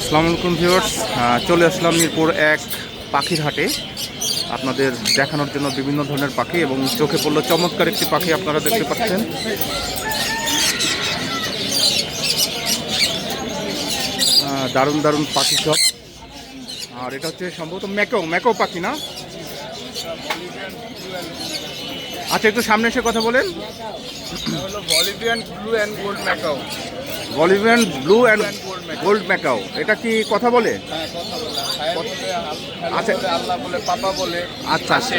আসসালামু আলাইকুম ভিউয়ার্স। চলে আসলাম মিরপুর এক পাখির হাটে। আপনাদের দেখানোর জন্য বিভিন্ন ধরনের পাখি এবং চোখে পড়ল চমৎকার একটি পাখি আপনারা দেখতে পাচ্ছেন। দারুণ দারুণ পাখি সব আর এটা হচ্ছে সম্ভবত ম্যাকো ম্যাকো পাখি না? আচ্ছা একটু সামনে এসে কথা বলেন। Bolivian blue and gold macaw. এটা কি কথা বলে? হ্যাঁ আচ্ছা। আল্লাহ বলে পাপা বলে আচ্ছা আচ্ছা।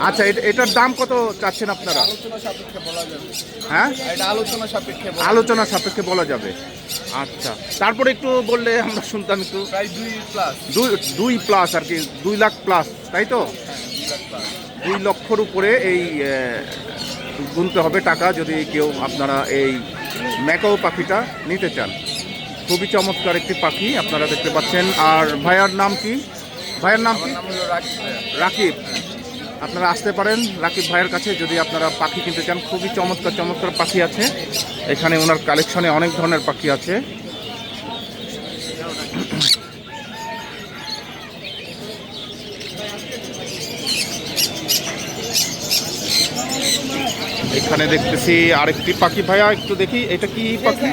আচ্ছা এটা- এটার দাম কত চাচ্ছেন আপনারা? আলোচনা সাপেক্ষে বলা যাবে। হ্যাঁ? এটা আলোচনা সাপেক্ষে বলা আলোচনা সাপেক্ষে বলা যাবে। আচ্ছা। তারপরে একটু বললে আমরা শুনতাম একটু। প্রায় দুই প্লাস দুই দুই প্লাস আর কি দুই লাখ প্লাস তাই তো? হ্যাঁ দুই লক্ষর উপরে এই গুনতে হবে টাকা যদি কেউ আপনারা এই ম্যাকাও পাখিটা নিতে চান। খুবই চমৎকার একটি পাখি আপনারা দেখতে পাচ্ছেন। আর ভাইয়ার নাম কি? ভাইয়ার নাম কি। রাকিব। আপনারা আসতে পারেন রাকিব ভাইয়ের কাছে যদি আপনারা পাখি কিনতে চান। খুবই চমৎকার চমৎকার পাখি আছে। এখানে ওনার কালেকশনে অনেক ধরনের পাখি আছে। এখানে দেখতেছি আরেকটি পাখি। ভাইয়া একটু দেখি এটা কি পাখি?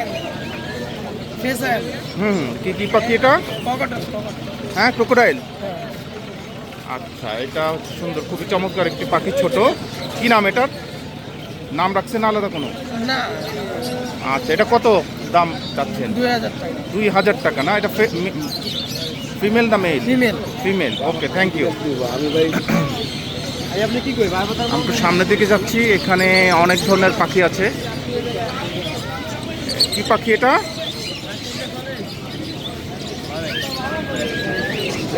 হুম কি কি পাখি এটা? হ্যাঁ ক্রোকোডাইল। আচ্ছা এটা হচ্ছে সুন্দর খুবই চমৎকার একটি পাখি ছোট। কি নাম এটার? নাম রাখছেন আলাদা কোনো? আচ্ছা এটা কত দাম চাচ্ছেন? দুই হাজার টাকা। দুই হাজার টাকা না? এটা ফিমেল না male? Female. Female okay thank you. আমি ভাই আমি একটু সামনের দিকে যাচ্ছি এখানে অনেক ধরনের পাখি আছে। কি পাখি এটা?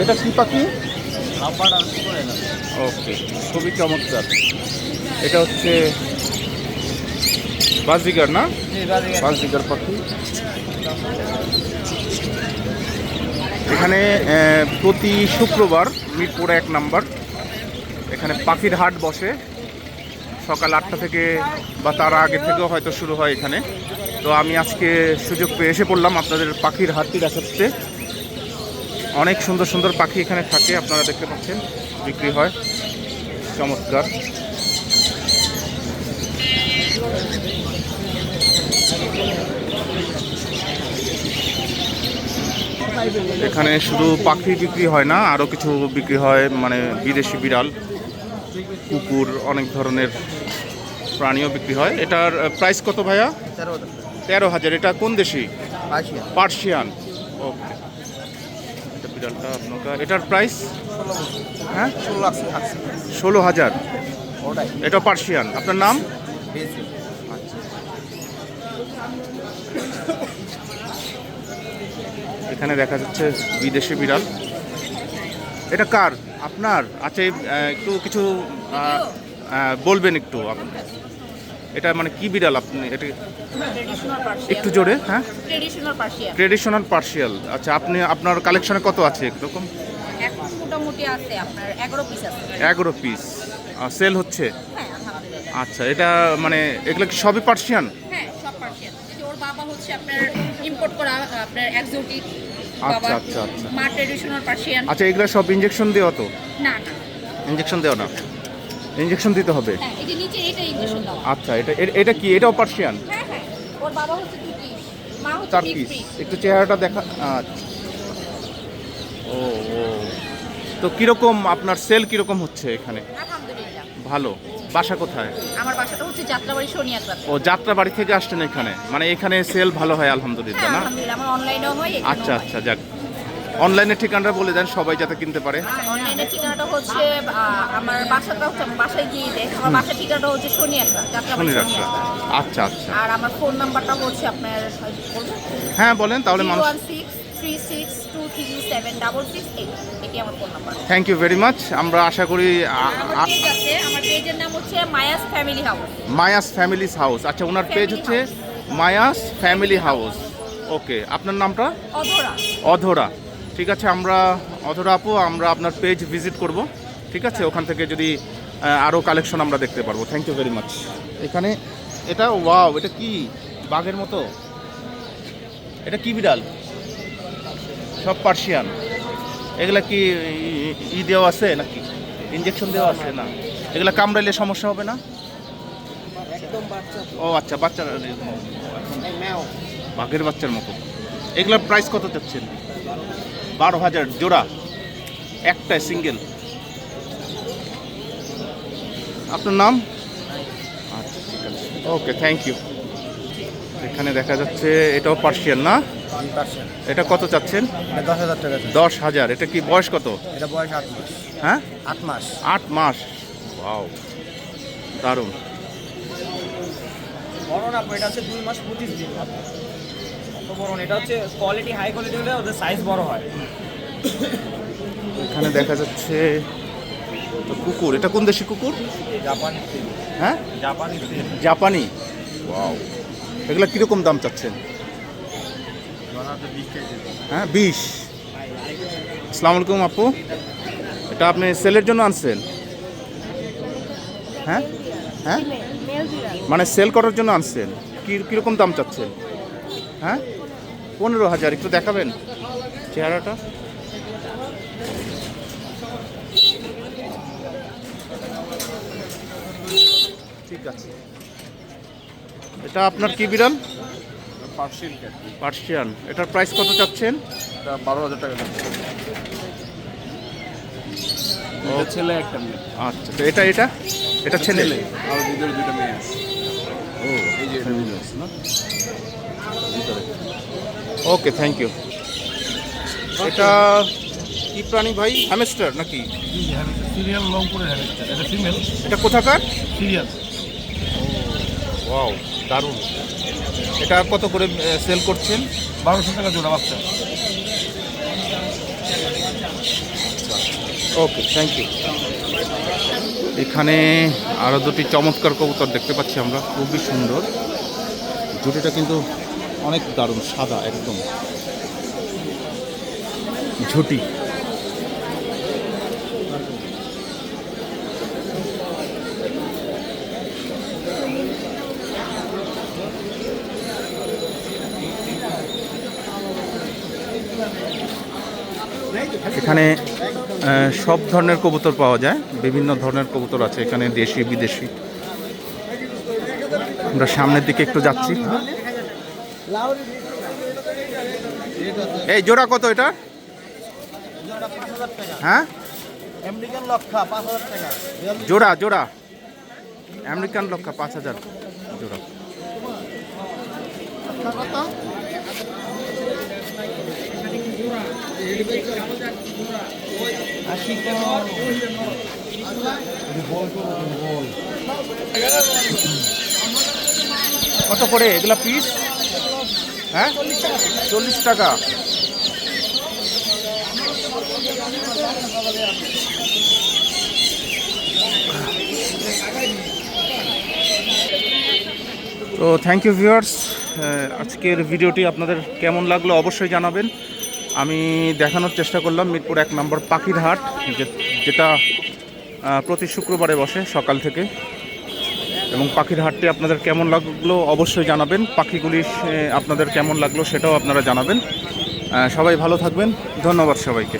এটা কি পাখি? ওকে খুবই চমৎকার। এটা হচ্ছে বাজিগার না? বাজিগার পাখি। এখানে প্রতি শুক্রবার মিরপুর এক নাম্বার। এখানে পাখির হাট বসে। সকাল আটটা থেকে বা তার আগে থেকেও হয়তো শুরু হয় এখানে। তো আমি আজকে সুযোগ পেয়ে এসে পড়লাম আপনাদের পাখির হাটটি দেখাচ্ছে অনেক সুন্দর সুন্দর পাখি এখানে থাকে, আপনারা দেখতে পাচ্ছেন, বিক্রি হয়। চমৎকার। এখানে শুধু পাখি বিক্রি হয় না আরও কিছু বিক্রি হয় মানে বিদেশি বিড়াল। কুকুর অনেক ধরনের প্রাণীও বিক্রি হয়। এটার প্রাইস কত ভাইয়া? তেরো হাজার। এটা কোন দেশি? পার্সিয়ান। ওকে। এটা বিড়ালটা আপনার এটার প্রাইস হ্যাঁ? ষোলো ষোলো হাজার। এটা পার্সিয়ান। আপনার নাম? এখানে দেখা যাচ্ছে বিদেশি বিড়াল। এটা কার? আপনার? আছে একটু কিছু বলবেন একটু আপনি এটা মানে কি বিড়াল আপনি? এটা একটু জোরে হ্যাঁ? ট্রেডিশনাল পার্সিয়াল আচ্ছা আপনি আপনার কালেকশনে কত আছে এরকম এগারো পিস সেল হচ্ছে? হ্যাঁ আচ্ছা এটা মানে এগুলো কি সবই পার্সিয়ান হ্যাঁ সব যে ওর বাবা হচ্ছে আপনার ইম্পোর্ট করা আপনার এক্সোটিক আচ্ছা, আচ্ছা, আচ্ছা। মা পার্সিয়ান আচ্ছা এগুলো সব ইঞ্জেকশন দেওয়া তো? না না। ইঞ্জেকশন দেওয়া না? ইঞ্জেকশন দিতে হবে? হ্যাঁ এই যে নিচে এটা ইঞ্জেকশন দাও আচ্ছা এটা এটা কি? এটাও পার্সিয়ান হ্যাঁ হ্যাঁ ওর বাবা হচ্ছে দুই পিস মা হচ্ছে চার পিস একটু চেহারাটা দেখা আচ্ছা। ও ও। তো কীরকম আপনার সেল কীরকম হচ্ছে এখানে? আলহামদুলিল্লাহ। ভালো? বাসা কোথায়? আমার বাসাটা হচ্ছে যাত্রাবাড়ি সোনিয়াকড়া ও যাত্রা বাড়ি থেকে আসছেন এখানে? মানে এখানে সেল ভালো হয় আলহামদুলিল্লাহ হ্যাঁ না? আলহামদুলিল্লাহ আমার অনলাইনেও হয় আচ্ছা আচ্ছা যাক। অনলাইনে ঠিকানাটা বলে দেন সবাই যাতে কিনতে পারে। অনলাইনের ঠিকানাটা হচ্ছে আমার বাসাটা হচ্ছে বাসায় গিয়ে দেয় আমার বাসার ঠিকানাটা হচ্ছে সোনিয়াকড়া যাত্রাবাড়ি সোনিয়াকড়া আচ্ছা আচ্ছা। আর আমার ফোন নাম্বারটা হচ্ছে আপনার হ্যাঁ বলেন তাহলে মানুষ three six two three seven double six eight এটি আমার phone number thank you very much আমরা আশা করি আমার পেজ আছে আমার পেজের নাম হচ্ছে Maya's family house Maya's families house আচ্ছা ওনার পেজ হচ্ছে মায়াস ফ্যামিলি হাউস ওকে আপনার নামটা? অধরা। অধরা। ঠিক আছে আমরা অধরা আপু আমরা আপনার পেজ ভিজিট করব। ঠিক আছে ওখান থেকে যদি আরও কালেকশন আমরা দেখতে পারব। থ্যাংক ইউ ভেরি মাচ এখানে এটা ওয়াও এটা কি? বাঘের মতো। এটা কি বিড়াল? সব পার্সিয়ান। এগুলা কি ই- দেওয়া আছে নাকি? ইঞ্জেকশন দেওয়া আছে না? এগুলা কামড়াইলে সমস্যা হবে না? ও আচ্ছা বাচ্চারা বাঘের বাচ্চার মতো। এগুলার প্রাইস কত চাচ্ছেন? বারো হাজার জোড়া। একটাই সিঙ্গেল। আপনার নাম? আচ্ছা ঠিক আছে। Okay thank you. এখানে দেখা যাচ্ছে এটাও পার্সিয়ান না? এটা কত চাচ্ছেন দশ হাজার টাকা দশ হাজার এটা কি বয়স কত হ্যাঁ আট মাস আট মাস দারুণ কোয়ালিটি সাইজ হয় এখানে দেখা যাচ্ছে তো কুকুর এটা কোন দেশি কুকুর জাপানি হ্যাঁ জাপানি জাপানি এগুলো কীরকম দাম চাচ্ছেন হ্যাঁ বিশ। আসসালামু আলাইকুম আপু। এটা আপনি সেলের জন্য আনছেন? হ্যাঁ? হ্যাঁ? মানে সেল করার জন্য আনছেন। কি, কীরকম দাম চাচ্ছেন? হ্যাঁ? পনেরো হাজার, একটু দেখাবেন চেহারাটা। ঠিক আছে। এটা আপনার কি বিড়াল? Persian Persian. এটার প্রাইস কত চাচ্ছেন? এটা বারো হাজার টাকা ছেলে একটা মেয়ে। আচ্ছা তো এটা এটা? এটা ছেলে? আর ভিতরে দুটো মেয়ে আছে। ও এই যে এটা। আছে না? ওকে থ্যাংক ইউ এটা কি প্রাণী ভাই? হ্যামস্টার নাকি? সিরিয়াল লং করে এটা ফিমেল এটা কোথাকার? সিরিয়াল ওয়াও দারুণ। এটা কত করে সেল করছেন? বারোশো টাকা জোড়া বাচ্চা। ওকে থ্যাংক ইউ এখানে আরও দুটি চমৎকার কবুতর দেখতে পাচ্ছি আমরা খুবই সুন্দর। জুটিটা কিন্তু অনেক দারুণ সাদা একদম। ঝুটি। এখানে সব ধরনের কবুতর পাওয়া যায়। বিভিন্ন ধরনের কবুতর আছে এখানে, দেশি, বিদেশি। আমরা সামনের দিকে একটু যাচ্ছি। এই জোড়া কত এটা? হ্যাঁ? জোড়া জোড়া। আমেরিকান লক্ষা, পাঁচ হাজার। জোড়া। কত করে এগুলা পিস হ্যাঁ? চল্লিশ টাকা। তো থ্যাংক ইউ ভিউয়ার্স আজকের ভিডিওটি আপনাদের কেমন লাগল অবশ্যই জানাবেন। আমি দেখানোর চেষ্টা করলাম মিরপুর এক নম্বর পাখির হাট যেটা প্রতি শুক্রবারে বসে সকাল থেকে। এবং পাখির হাটটি আপনাদের কেমন লাগল অবশ্যই জানাবেন। পাখিগুলি আপনাদের কেমন লাগল সেটাও আপনারা জানাবেন। সবাই ভালো থাকবেন। ধন্যবাদ সবাইকে।